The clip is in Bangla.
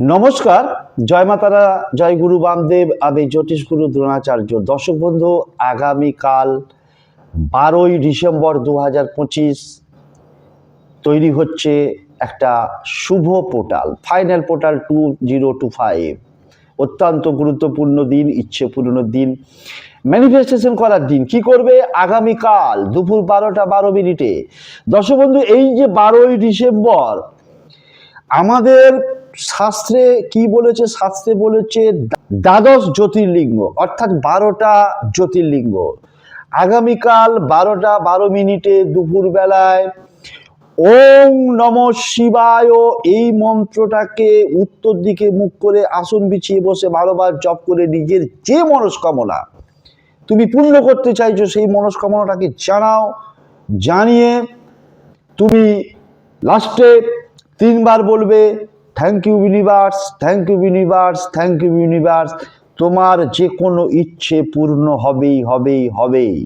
নমস্কার। জয় মাতারা, জয় গুরু বামদেব, আমি জ্যোতিষ গুরু দ্রোণাচার্য। দর্শক বন্ধু, আগামীকাল বারোই ডিসেম্বর দু হাজার পঁচিশ তৈরি হচ্ছে একটা শুভ portal, final portal two zero two five. অত্যন্ত গুরুত্বপূর্ণ দিন ইচ্ছে পূরণের দিন। ম্যানিফেস্টেশন করার দিন, কি করবে? আগামীকাল দুপুর বারোটা বারো মিনিটে। দর্শক বন্ধু, এই যে বারোই ডিসেম্বর, আমাদের শাস্ত্রে কি বলেছে? শাস্ত্রে বলেছে দ্বাদশ জ্যোতির্লিঙ্গ, অর্থাৎ বারোটা জ্যোতির্লিঙ্গ। আগামীকাল বারোটা বারো মিনিটে দুপুরবেলায় ওম নম শিবায়, এই মন্ত্রটাকে উত্তর দিকে মুখ করে আসন বিছিয়ে বসে বারোবার জপ করে নিজের যে মনস্কামনা তুমি পূর্ণ করতে চাইছো, সেই মনস্কামনাটাকে জানাও, জানিয়ে তুমি লাস্টে তিনবার বলবে thank you universe thank you universe thank you universe তোমার যে কোনো ইচ্ছে পূর্ণ হবেই হবেই হবেই।